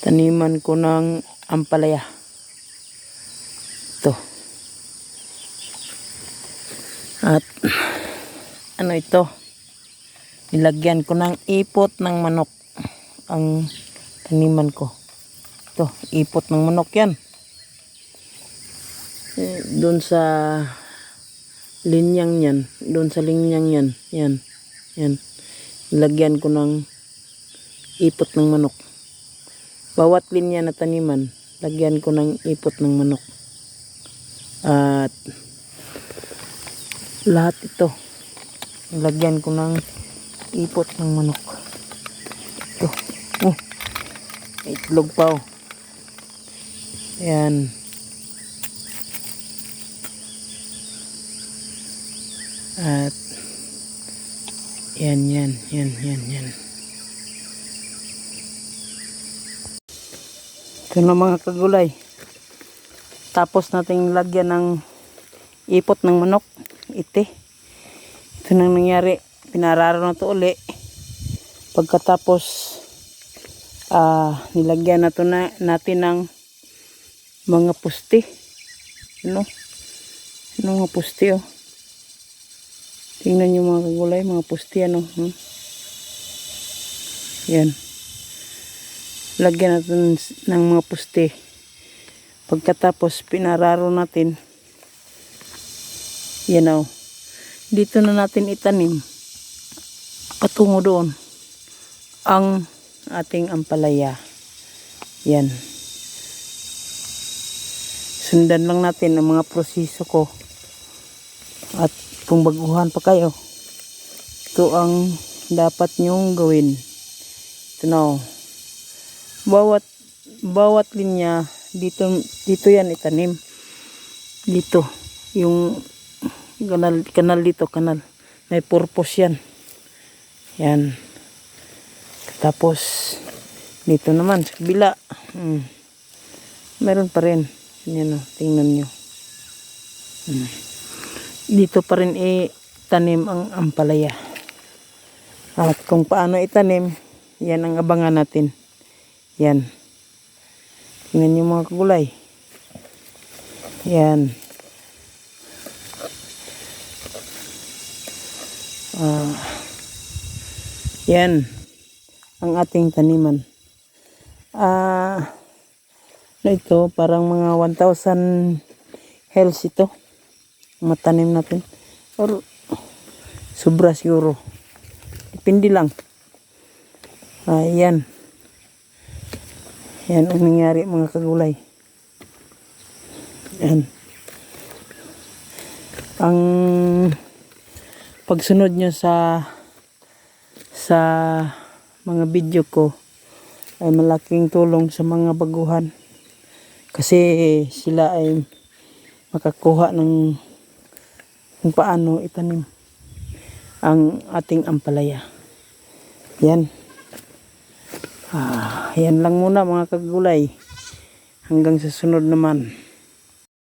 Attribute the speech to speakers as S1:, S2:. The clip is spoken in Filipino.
S1: taniman ko ng ampalaya. Ito. At ano ito? Nilagyan ko ng ipot ng manok ang taniman ko. Ito, ipot ng manok yan. Eh, doon sa linyang yan, doon sa linyang yan, yan, yan. Nilagyan ko ng ipot ng manok. Bawat linya na taniman, lagyan ko ng ipot ng manok. At lahat ito, lagyan ko ng ipot ng manok. Ito. Oh, itlog pa oh. Ayan. At yan, yan, yan, yan, yan. Ito na mga kagulay. Tapos nating lagyan ng ipot ng manok. Ite. Ito nang nangyari. Pinararo na to uli. Pagkatapos ah nilagyan na to na, natin ng mga pusti. Ano? Ano mga pusti oh. Tingnan nyo mga kagulay, mga pusti ano. Hmm? Yan. Lagyan natin ng mga pusti. Pagkatapos pinararo natin. Yan o. Dito na natin itanim. Patungo doon. Ang ating ampalaya. Yan. Sundan lang natin ang mga proseso ko. At kung baguhan pa kayo, ito ang dapat nyong gawin. Ito na oh. Bawat, bawat linya, dito, dito yan itanim. Dito. Yung kanal, kanal dito, kanal. May purpose yan. Yan. Tapos, dito naman, sa kabila. Hmm. Meron pa rin. Yan o, tingnan nyo. Hmm. Dito pa rin itanim ang ampalaya. At kung paano itanim, yan ang abangan natin. Yan. Tingnan nyo mga kagulay. Yan. Ah, yan. Ang ating taniman. Ah, ano ito, parang mga 1,000 hells ito. Matanim natin. Or, sobra siguro. Depende lang. Ah, yan. Yan ang nangyari mga kagulay. Yan. Ang pagsunod nyo sa sa mga video ko ay malaking tulong sa mga baguhan. Kasi sila ay makakuha ng kung paano itanim ang ating ampalaya. Yan. Ah, yan lang muna mga kagulay. Hanggang sa sunod naman.